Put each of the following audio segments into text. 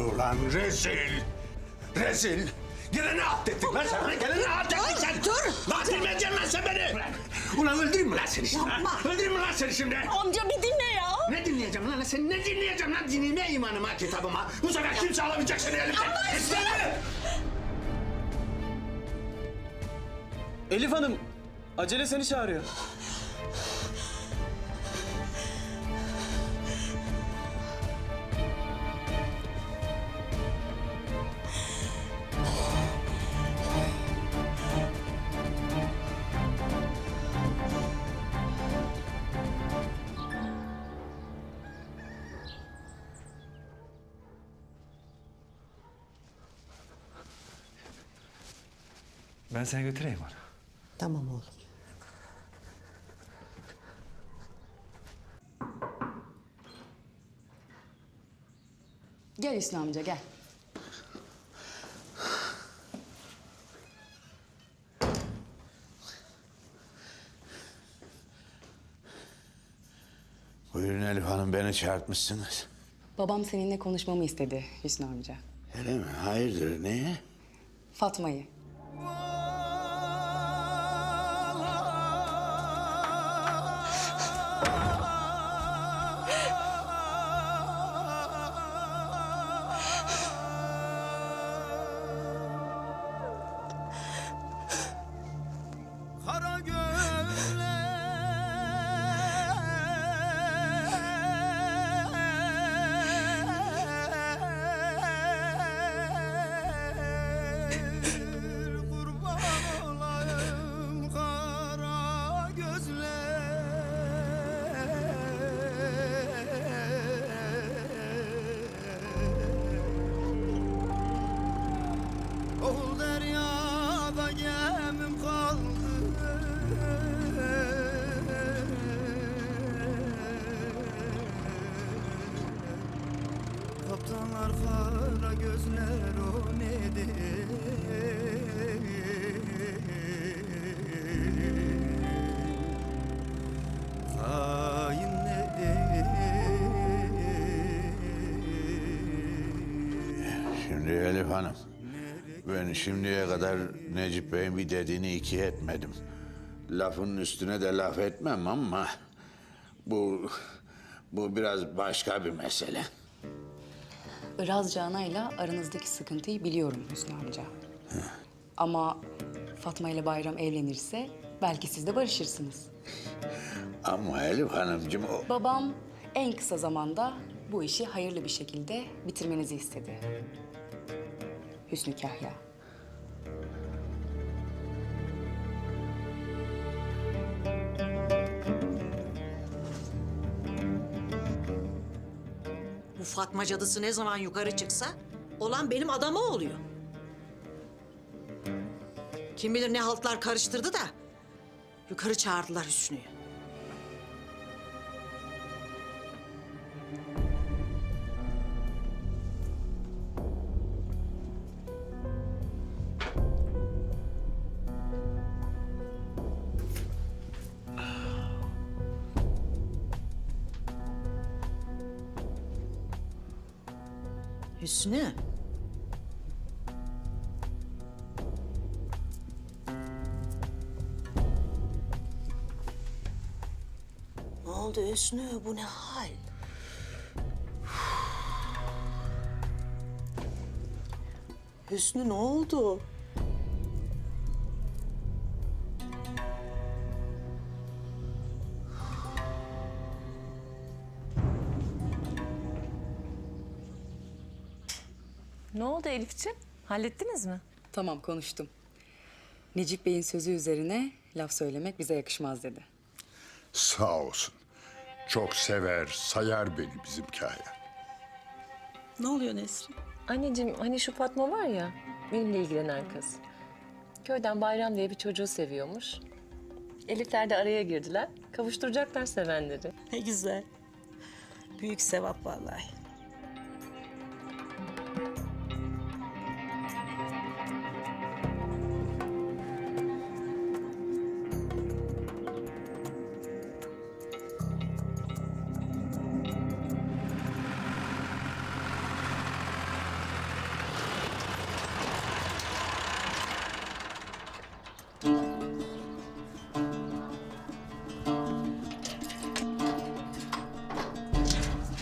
Ulan rezil! Rezil! Halt ettin lan sen? Halt ettin sen? dur, Lan bilmeyeceksin lan sen beni! Ulan öldüreyim mi lan seni şimdi? ha? Yapma. Öldüreyim mi lan seni şimdi? Amca bir dinle ya. Ne dinleyeceğim lan sen? Ne dinleyeceğim lan? Dinime, imanıma, kitabıma. Bu sefer kimse alamayacak seni elimden. İstemiyorum. Elif Hanım, acele seni çağırıyor. Ben seni götüreyim ona. Tamam oğlum. Gel Hüsnü amca gel. Buyurun Elif Hanım beni çağırtmışsınız. Babam seninle konuşmamı istedi Hüsnü amca. Öyle mi? Hayırdır? Neye? Fatma'yı. Gözler o nedir? Hain nedir? Şimdi Elif Hanım, ben şimdiye kadar Necip Bey'in bir dediğini iki etmedim. Lafın üstüne de laf etmem ama bu bu biraz başka bir mesele. Iraz Cana'yla aranızdaki sıkıntıyı biliyorum Hüsnü amca. Ama Fatma ile Bayram evlenirse belki siz de barışırsınız. Ama Elif Hanımcığım o... Babam en kısa zamanda bu işi hayırlı bir şekilde bitirmenizi istedi. Hüsnü Kahya. Fatma cadısı ne zaman yukarı çıksa olan benim adama oluyor. Kim bilir ne haltlar karıştırdı da yukarı çağırdılar Hüsnü'yü. Hüsnü. Ne oldu Hüsnü? Bu ne hal? Hüsnü ne oldu? Ne oldu Elif'ciğim? Hallettiniz mi? Tamam konuştum. Necip Bey'in sözü üzerine laf söylemek bize yakışmaz dedi. Sağ olsun. Çok sever, sayar beni bizim Kahya. Ne oluyor Nesrin? Anneciğim hani şu Fatma var ya, benimle ilgilenen kız. Köyden Bayram diye bir çocuğu seviyormuş. Elifler de araya girdiler. Kavuşturacaklar sevenleri. Ne güzel. Büyük sevap vallahi.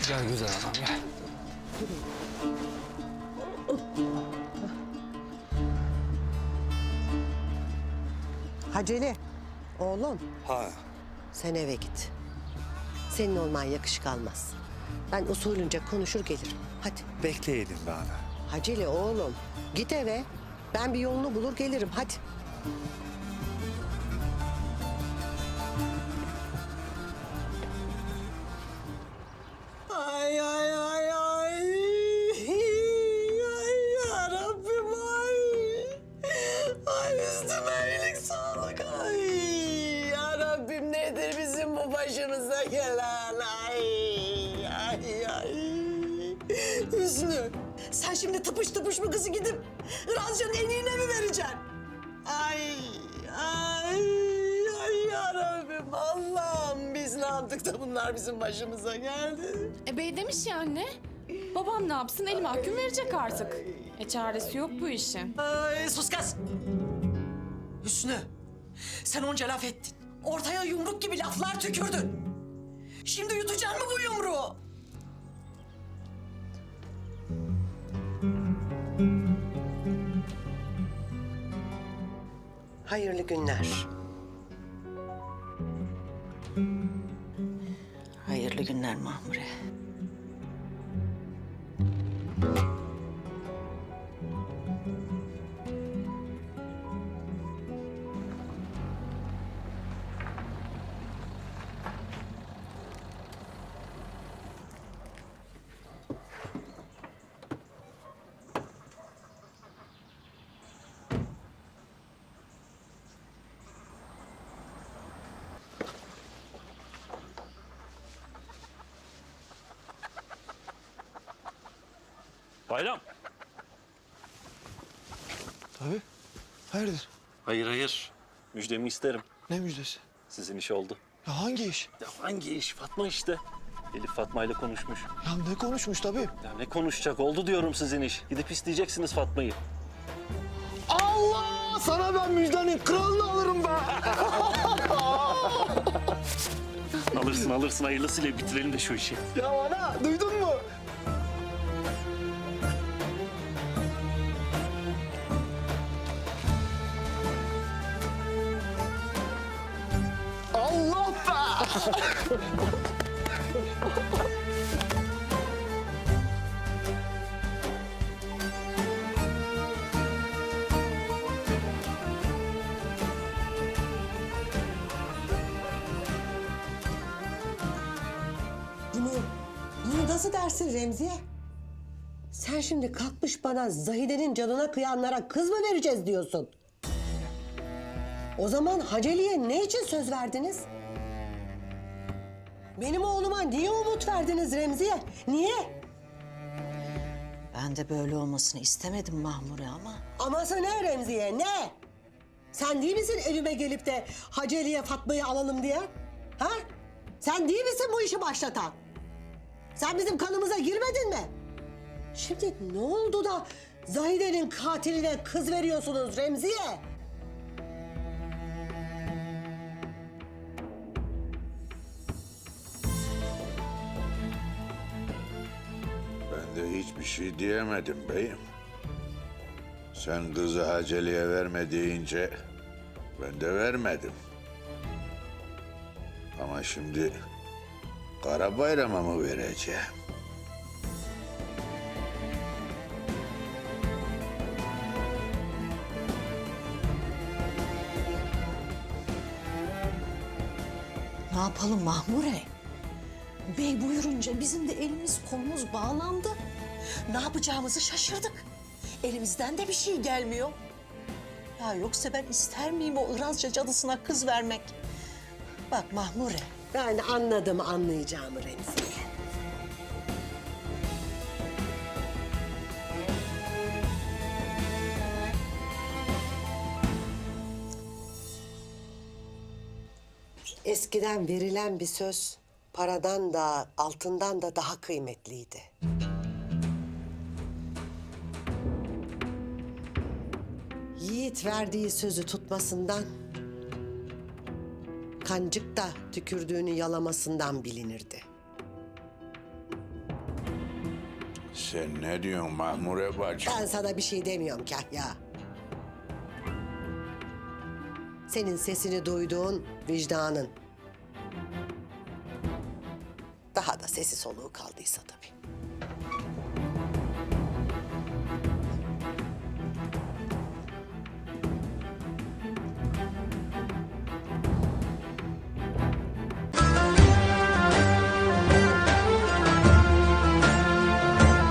Gel güzel adam gel. Haceli, oğlum Ha. sen eve git. Senin olman yakışık almaz. Ben usulünce konuşur gelirim. Hadi. Bekleyelim be ana. Haceli oğlum git eve. Ben bir yolunu bulur gelirim hadi. Nedir bizim bu başımıza gelen ay. Ay ay. Hüsnü sen şimdi tıpış tıpış mı kızı gidip Razcan'ın eniğine mi vereceksin? Ay ay ay yarabbim Allah'ım biz ne yaptık da bunlar bizim başımıza geldi. E bey demiş ya anne. Babam ne yapsın el mahkum verecek artık. E çaresi yok bu işin. Ay sus kız. Hüsnü, sen onca laf ettin. Ortaya yumruk gibi laflar tükürdün. Şimdi yutacaksın mı bu yumruğu? Hayırlı günler. Hayırlı günler Mahmure. Bayram. Tabii. Hayırdır? Hayır hayır. Müjdemi isterim. Ne müjdesi? Sizin iş oldu. Ya hangi iş? Ya hangi iş? Fatma işte. Elif Fatma ile konuşmuş. Ya ne konuşmuş tabii. Ya ne konuşacak? Oldu diyorum sizin iş. Gidip isteyeceksiniz Fatma'yı. Allah! Sana ben müjdenin kralını alırım be. Alırsın alırsın hayırlısıyla bitirelim de şu işi. ya ana duydun mu? Bunu, bunu nasıl dersin Remziye? Sen şimdi kalkmış bana Zahide'nin canına kıyanlara kız mı vereceğiz diyorsun? O zaman Haceli'ye ne için söz verdiniz? Benim oğluma niye umut verdiniz Remziye? Niye? Ben de böyle olmasını istemedim Mahmure ama. Aması ne Remziye ne? Sen değil misin evime gelip de Haceli'ye Fatma'yı alalım diye? Ha? Sen değil misin bu işi başlatan? Sen bizim kanımıza girmedin mi? Şimdi ne oldu da Zahide'nin katiline kız veriyorsunuz Remziye? Şey diyemedim beyim. Sen kızı Haceli'ye verme deyince ben de vermedim. Ama şimdi Kara Bayram'a mı vereceğim? Ne yapalım Mahmure? Bey buyurunca bizim de elimiz kolumuz bağlandı. Ne yapacağımızı şaşırdık. Elimizden de bir şey gelmiyor. Ya yoksa ben ister miyim o Irazca cadısına kız vermek? Bak Mahmure, Ben anladım anlayacağımı Remziye. Eskiden verilen bir söz paradan da altından da daha kıymetliydi. Yiğit verdiği sözü tutmasından, kancık da tükürdüğünü yalamasından bilinirdi. Sen ne diyorsun Mahmure bacı? Ben sana bir şey demiyorum Kahya. senin sesini duyduğun vicdanın. Daha da sesi soluğu kaldıysa tabii.